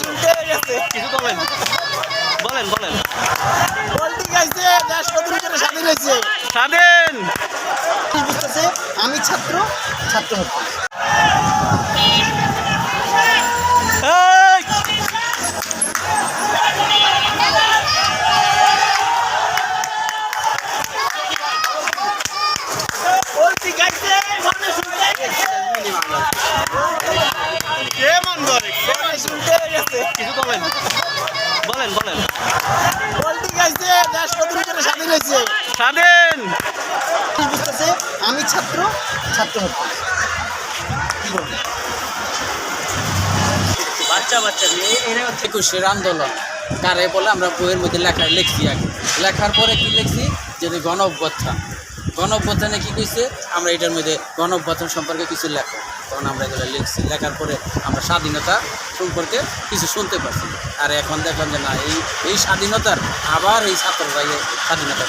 কিছু বলেন বলেন বলেন স্বাধীন হয়েছে স্বাধীন বুঝতেছে আমি ছাত্র ছাত্র হচ্ছে বলেন। বলেন বলেন। স্বাধীন বুঝতেছে? আমি ছাত্র ছাত্র বাচ্চা বাচ্চা মেয়ে এরা হচ্ছে একুশের আন্দোলন। কারে বলে আমরা বইয়ের মধ্যে লেখা লিখছি আগে। লেখার পরে কি লিখছি? যে গণ অভ্যুত্থান গণ অভ্যুত্থানে কি কইছে? আমরা এটার মধ্যে গণ সম্পর্কে কিছু লেখো। তখন আমরা এগুলো লিখছি। লেখার পরে আমরা স্বাধীনতা সম্পর্কে কিছু শুনতে পারছি আর এখন দেখলাম যে না এই এই স্বাধীনতার আবার এই ছাত্ররা এই স্বাধীনতা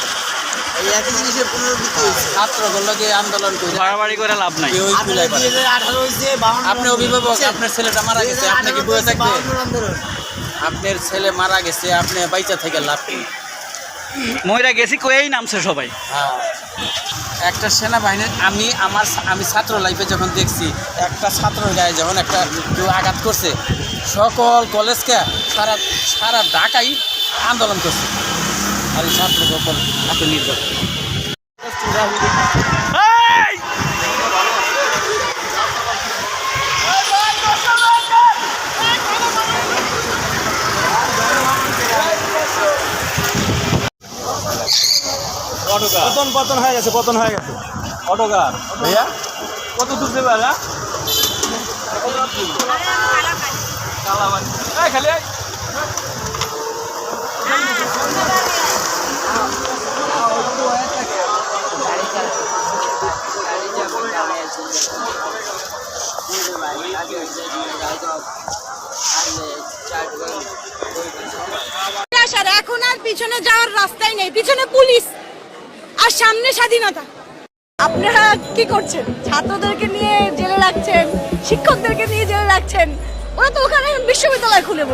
আপনি অভিভাবক আপনার ছেলেটা মারা গেছে আপনি কি বয়ে থাকবেন? আপনার ছেলে মারা গেছে আপনি বাইচা থেকে লাভ কি মহিলা গেছি কয়েই নামছে সবাই। হ্যাঁ। একটা সেনাবাহিনী, আমি আমার আমি ছাত্র লাইফে যখন দেখছি, একটা ছাত্র গায়ে যখন একটা কেউ আঘাত করছে, সকল কলেজকে সারা সারা ঢাকাই আন্দোলন করছে। আর এই ছাত্রের উপর এত নির্ভর পতন পতন হয়ে গেছে পতন হয়ে গেছে। অটোকার। ভাইয়া? কত দূর দেবে ভাইয়া খালি এখন আর পিছনে যাওয়ার রাস্তাই নেই। পিছনে পুলিশ। আর সামনে স্বাধীনতা আপনারা কি করছেন ছাত্রদেরকে নিয়ে জেলে রাখছেন, শিক্ষকদেরকে নিয়ে জেলে রাখছেন, ওরা তো ওখানে বিশ্ববিদ্যালয় খুলে।